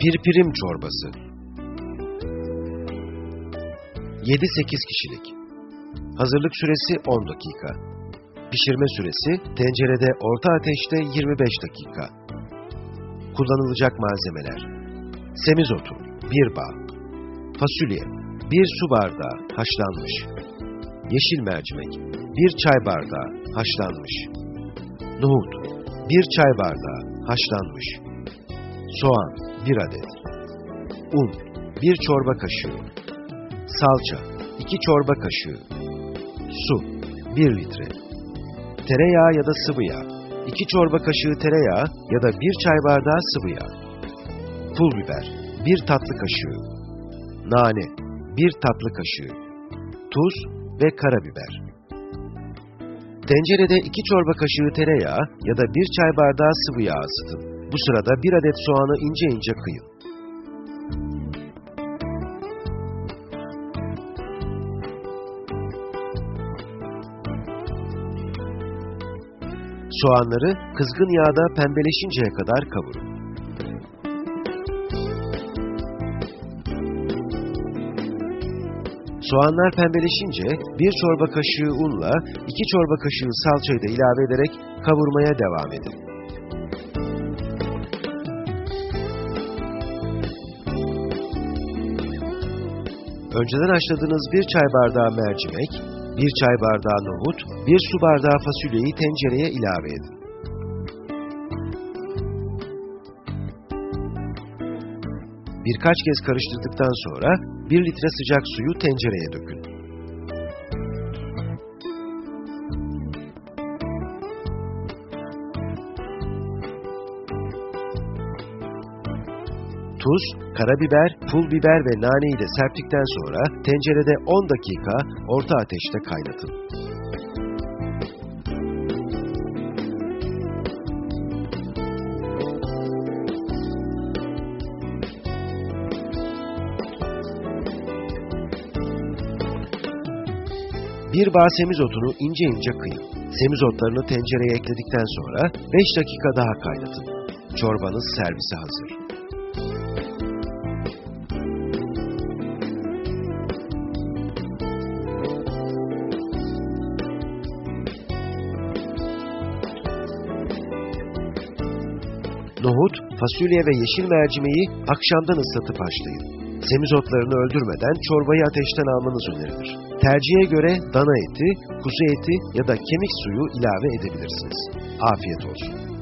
Pirpirim çorbası. 7-8 kişilik. Hazırlık süresi 10 dakika. Pişirme süresi tencerede orta ateşte 25 dakika. Kullanılacak malzemeler. Semizotu 1 bağ Fasulye 1 su bardağı haşlanmış. Yeşil mercimek 1 çay bardağı haşlanmış. Nohut 1 çay bardağı haşlanmış. Soğan 1 adet. Un 1 çorba kaşığı. Salça 2 çorba kaşığı. Su 1 litre. Tereyağı ya da sıvı yağ. 2 çorba kaşığı tereyağı ya da 1 çay bardağı sıvı yağ. Pul biber 1 tatlı kaşığı. Nane 1 tatlı kaşığı. Tuz ve karabiber. Tencerede 2 çorba kaşığı tereyağı ya da 1 çay bardağı sıvı yağ ısıtın. Bu sırada 1 adet soğanı ince ince kıyın. Soğanları kızgın yağda pembeleşinceye kadar kavurun. Soğanlar pembeleşince bir çorba kaşığı unla iki çorba kaşığı salçayı da ilave ederek kavurmaya devam edin. Önceden haşladığınız bir çay bardağı mercimek, bir çay bardağı nohut, bir su bardağı fasulyeyi tencereye ilave edin. Birkaç kez karıştırdıktan sonra 1 litre sıcak suyu tencereye dökün. Tuz, karabiber, pul biber ve naneyi de serptikten sonra tencerede 10 dakika orta ateşte kaynatın. Bir bağ semizotunu ince ince kıyın. Semizotlarını tencereye ekledikten sonra 5 dakika daha kaynatın. Çorbanız servise hazır. Nohut, fasulye ve yeşil mercimeği akşamdan ıslatıp haşlayın. Semizotlarını öldürmeden çorbayı ateşten almanız önerilir. Tercihe göre dana eti, kuzu eti ya da kemik suyu ilave edebilirsiniz. Afiyet olsun.